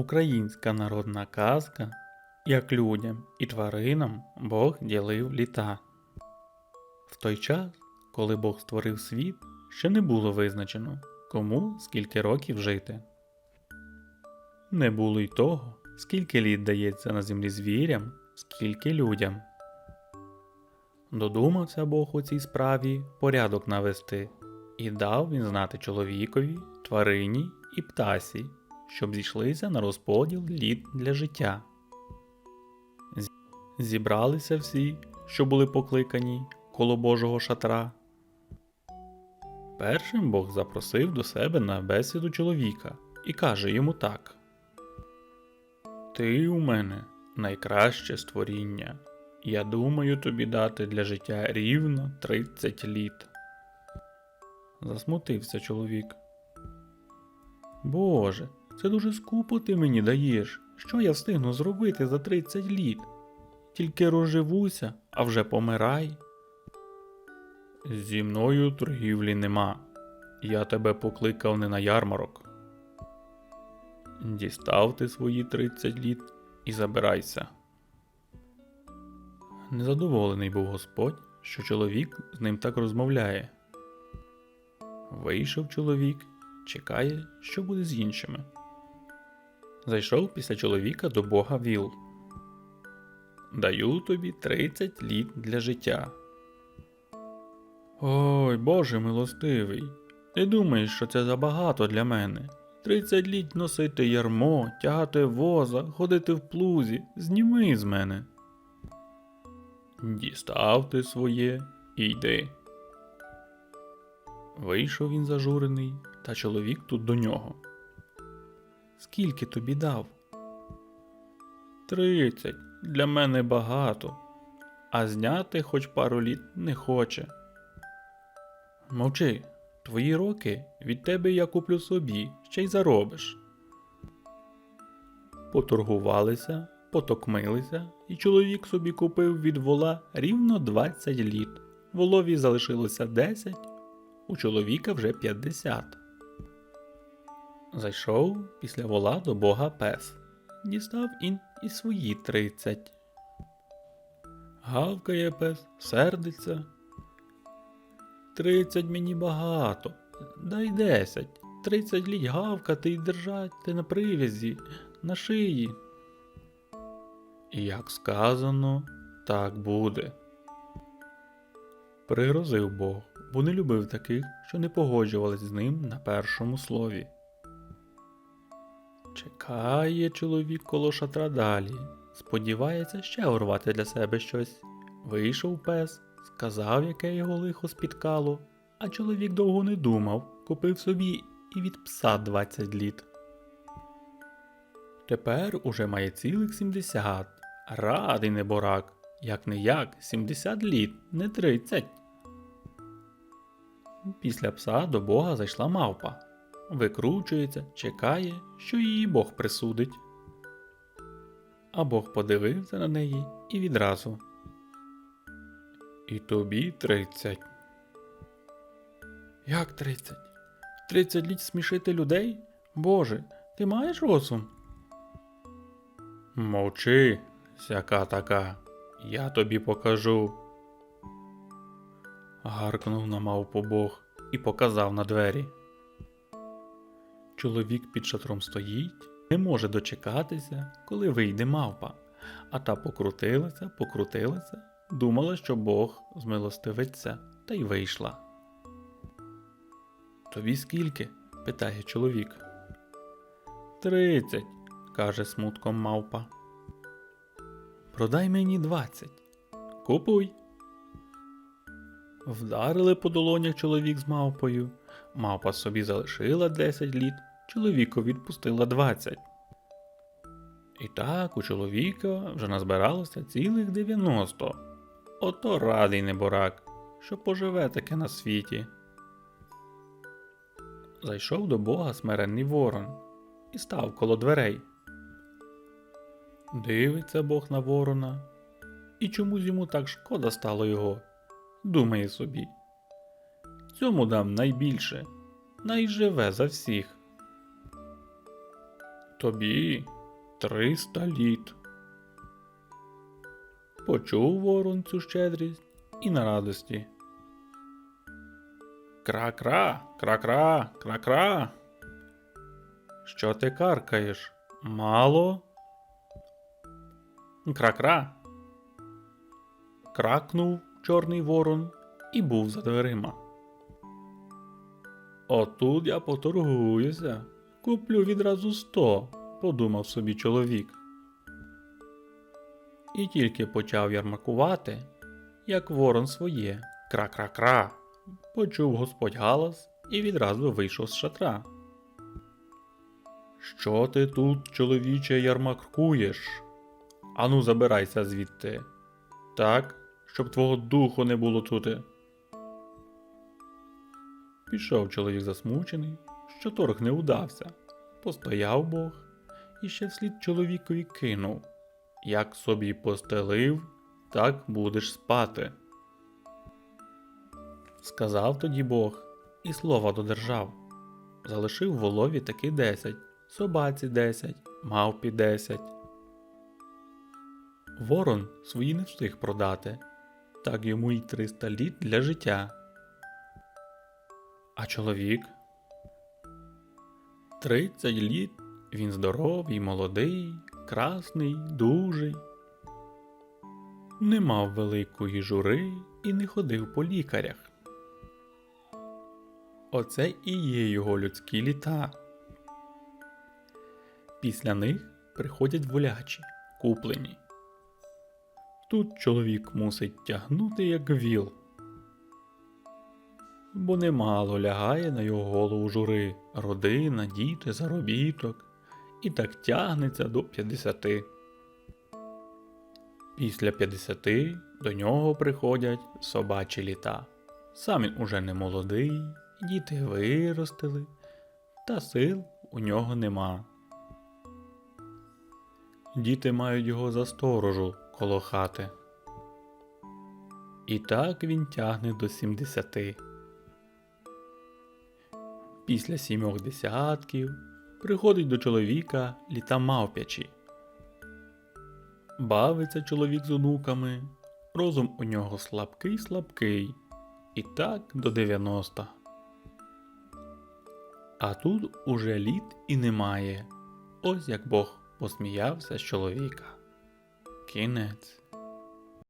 Українська народна казка, як людям і тваринам Бог ділив літа. В той час, коли Бог створив світ, ще не було визначено, кому скільки років жити. Не було й того, скільки літ дається на землі звірям, скільки людям. Додумався Бог у цій справі порядок навести, і дав він знати чоловікові, тварині і птасі, щоб зійшлися на розподіл літ для життя. Зібралися всі, що були покликані коло Божого шатра. Першим Бог запросив до себе на бесіду чоловіка і каже йому так: Ти у мене найкраще створіння. Я думаю тобі дати для життя рівно 30 літ. Засмутився чоловік. Боже, це дуже скупо ти мені даєш. Що я встигну зробити за 30 літ? Тільки розживуся, а вже помирай. Зі мною торгівлі нема. Я тебе покликав не на ярмарок. Дістав ти свої 30 літ і забирайся. Незадоволений був Господь, що чоловік з ним так розмовляє. Вийшов чоловік, чекає, що буде з іншими. Зайшов після чоловіка до Бога віл. Даю тобі 30 літ для життя. Ой, Боже милостивий, ти думаєш, що це забагато для мене? 30 літ носити ярмо, тягати воза, ходити в плузі, зніми з мене. Дістав ти своє і йди. Вийшов він зажурений, та чоловік тут до нього. Скільки тобі дав? Тридцять. Для мене багато, а зняти хоч пару літ не хоче. Мовчи, твої роки від тебе я куплю собі, ще й заробиш. Поторгувалися, потокмилися, і чоловік собі купив від вола рівно 20 літ. Волові залишилося 10, у чоловіка вже 50. Зайшов після вола до бога пес. Дістав він і свої 30. Гавкає пес, сердиться. Тридцять мені багато. Дай десять. Тридцять літ гавкати і держати на привязі, на шиї. І як сказано, так буде. Пригрозив Бог, бо не любив таких, що не погоджувались з ним на першому слові. Чекає чоловік коло шатра далі, сподівається ще урвати для себе щось. Вийшов пес, сказав, яке його лихо спіткало, а чоловік довго не думав, купив собі і від пса 20 літ. Тепер уже має цілих 70, радий неборак, як не як 70 літ, не 30. Після пса до Бога зайшла мавпа. Викручується, чекає, що її Бог присудить. А Бог подивився на неї і відразу. І тобі тридцять. Як тридцять? Тридцять літ смішити людей? Боже, ти маєш розум? Мовчи, сяка така, я тобі покажу. Гаркнув на мавпу Бог і показав на двері. Чоловік під шатром стоїть, не може дочекатися, коли вийде мавпа, а та покрутилася, покрутилася, думала, що Бог змилостивиться, та й вийшла. Тобі скільки? питає чоловік. Тридцять, каже смутком мавпа. Продай мені двадцять. Купуй. Вдарили по долонях чоловік з мавпою. Мавпа собі залишила 10 літ, чоловіку відпустила 20. І так у чоловіка вже назбиралося цілих 90. Ото радий неборак, що поживе таке на світі. Зайшов до Бога смиренний ворон і став коло дверей. Дивиться Бог на ворона, і чомусь йому так шкода стало його. Думає собі. Цьому дам найбільше, найживе за всіх. Тобі триста літ. Почув ворон цю щедрість і на радості. Кра-кра, кра-кра, кра-кра. Що ти каркаєш? Мало? Кра-кра. Кракнув чорний ворон і був за дверима. Отут я поторгуюся, куплю відразу сто, подумав собі чоловік. І тільки почав ярмакувати, як ворон своє кра-кра-кра, почув господь галас і відразу вийшов з шатра. Що ти тут, чоловіче, ярмакуєш? Ану, забирайся звідти. Так, щоб твого духу не було тут. Пішов чоловік засмучений, що торг не удався. Постояв Бог і ще вслід чоловікові кинув. Як собі постелив, так будеш спати. Сказав тоді Бог і слова додержав. Залишив волові таки десять, собаці десять, мавпі десять. Ворон свої не встиг продати, так йому й триста літ для життя. А чоловік? Тридцять літ він здоровий, молодий, красний, дужий. Не мав великої жури і не ходив по лікарях. Оце і є його людські літа. Після них приходять волячі, куплені. Тут чоловік мусить тягнути як віл, бо немало лягає на його голову жури, родина, діти, заробіток, і так тягнеться до 50. Після 50 до нього приходять собачі літа. Сам він уже не молодий, діти виростили, та сил у нього нема. Діти мають його за сторожу коло хати. І так він тягне до 70. Після сімьох десятків приходить до чоловіка літа мавпячі. Бавиться чоловік з онуками, розум у нього слабкий слабкий, і так до 90. А тут уже літ і немає. Ось як Бог посміявся з чоловіка. Кінець.